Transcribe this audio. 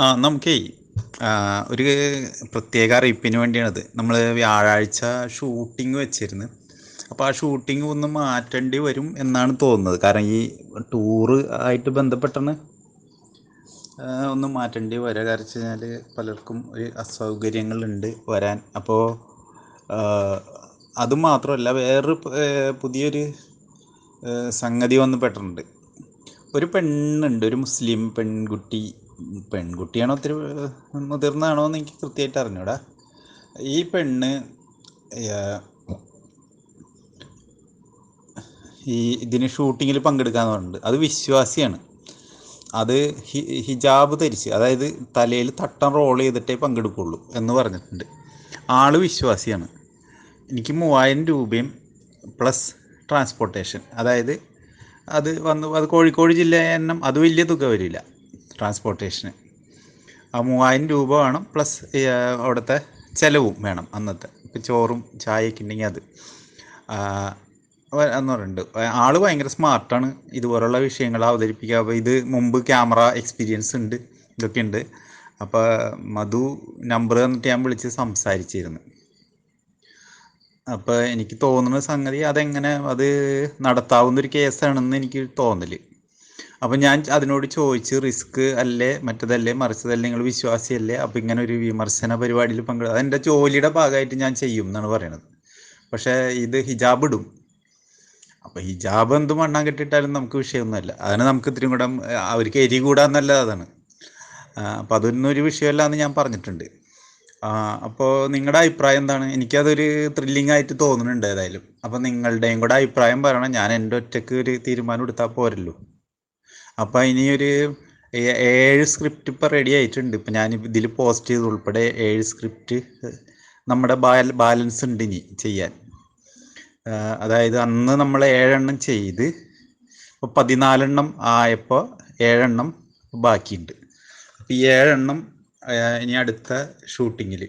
ആ നമുക്കേ ഒരു പ്രത്യേക അറിയിപ്പിന് വേണ്ടിയാണത്. നമ്മൾ വ്യാഴാഴ്ച ഷൂട്ടിംഗ് വെച്ചിരുന്നു. അപ്പോൾ ആ ഷൂട്ടിംഗ് ഒന്ന് മാറ്റേണ്ടി വരും എന്നാണ് തോന്നുന്നത്. കാരണം ഈ ടൂറ് ആയിട്ട് ബന്ധപ്പെട്ടാണ് ഒന്ന് മാറ്റേണ്ടി വരിക കാരണം വെച്ച് കഴിഞ്ഞാൽ പലർക്കും ഒരു അസൗകര്യങ്ങളുണ്ട് വരാൻ. അപ്പോൾ അത് മാത്രമല്ല വേറൊരു പുതിയൊരു സംഗതി വന്ന് പെട്ടിട്ടുണ്ട്. ഒരു പെണ്ണുണ്ട് ഒരു മുസ്ലിം പെൺകുട്ടി. പെൺകുട്ടിയാണോ ഒത്തിരി മുതിർന്നതാണോ എന്ന് എനിക്ക് കൃത്യമായിട്ട് അറിഞ്ഞൂടാ. ഈ പെണ്ണ് ഈ ഇതിന് ഷൂട്ടിങ്ങിൽ പങ്കെടുക്കാന്ന് പറഞ്ഞിട്ടുണ്ട് അത് വിശ്വാസിയാണ്. അത് ഹിജാബ് ധരിച്ച് അതായത് തലയിൽ തട്ടം റോൾ ചെയ്തിട്ടേ പങ്കെടുക്കുള്ളൂ എന്ന് പറഞ്ഞിട്ടുണ്ട്. ആൾ വിശ്വാസിയാണ്. എനിക്ക് മൂവായിരം രൂപയും പ്ലസ് ട്രാൻസ്പോർട്ടേഷൻ അതായത് അത് വന്ന് അത് കോഴിക്കോട് ജില്ല എണ്ണം അത് വലിയ തുക വരില്ല. ട്രാൻസ്പോർട്ടേഷന് ആ മൂവായിരം രൂപ വേണം പ്ലസ് അവിടുത്തെ ചിലവും വേണം അന്നത്തെ. ഇപ്പം ചോറും ചായയൊക്കെ ഉണ്ടെങ്കിൽ അത്. എന്ന് പറയുന്നുണ്ട് ആൾ ഭയങ്കര സ്മാർട്ടാണ് ഇതുപോലുള്ള വിഷയങ്ങൾ അവതരിപ്പിക്കുക അപ്പോൾ ഇത് മുമ്പ് ക്യാമറ എക്സ്പീരിയൻസ് ഉണ്ട്. ഇതൊക്കെ ഉണ്ട്. അപ്പോൾ മധു നമ്പർ തന്നിട്ട് ഞാൻ വിളിച്ച് സംസാരിച്ചിരുന്നു. അപ്പോൾ എനിക്ക് തോന്നുന്ന സംഗതി അതെങ്ങനെ അത് നടത്താവുന്ന ഒരു കേസാണെന്ന് എനിക്ക് തോന്നൽ. അപ്പം ഞാൻ അതിനോട് ചോദിച്ച് റിസ്ക് അല്ലേ? മറ്റതല്ലേ? മറിച്ചതല്ലേ? നിങ്ങൾ വിശ്വാസിയല്ലേ? അപ്പം ഇങ്ങനെ ഒരു വിമർശന പരിപാടിയിൽ പങ്കെടുക്കുക അതെന്റെ ജോലിയുടെ ഭാഗമായിട്ട് ഞാൻ ചെയ്യും എന്നാണ് പറയണത്. പക്ഷേ ഇത് ഹിജാബ് ഇടും. അപ്പം ഹിജാബ് എന്ത് മണ്ണാൻ കെട്ടിട്ടാലും നമുക്ക് വിഷയമൊന്നുമല്ല. അതിന് നമുക്ക് ഇത്തിരി കൂടെ അവർക്ക് എരി കൂടാന്നല്ല അതാണ്. അതൊന്നും ഒരു വിഷയമല്ല എന്ന് ഞാൻ പറഞ്ഞിട്ടുണ്ട്. അപ്പോൾ നിങ്ങളുടെ അഭിപ്രായം എന്താണ്? എനിക്കതൊരു ത്രില്ലിംഗ് ആയിട്ട് തോന്നുന്നുണ്ട് ഏതായാലും. അപ്പം നിങ്ങളുടെയും കൂടെ അഭിപ്രായം പറയണം. ഞാൻ എന്റെ ഒറ്റയ്ക്ക് ഒരു തീരുമാനം എടുത്താൽ പോരല്ലോ. അപ്പം ഇനി ഒരു ഏ- ഏഴ് സ്ക്രിപ്റ്റ് ഇപ്പൊ റെഡി ആയിട്ടുണ്ട്. ഇപ്പം ഞാൻ ഇതിൽ പോസ്റ്റ് ചെയ്ത് ഉൾപ്പെടെ ഏഴ് സ്ക്രിപ്റ്റ് നമ്മുടെ ബാല ബാലൻസ് ഉണ്ട് ഇനി ചെയ്യാൻ. അതായത് അന്ന് നമ്മൾ ഏഴെണ്ണം ചെയ്ത് ഇപ്പോൾ പതിനാലെണ്ണം ആയപ്പോൾ ഏഴെണ്ണം ബാക്കിയുണ്ട്. അപ്പോൾ ഈ ഏഴെണ്ണം ഇനി അടുത്ത ഷൂട്ടിങ്ങിൽ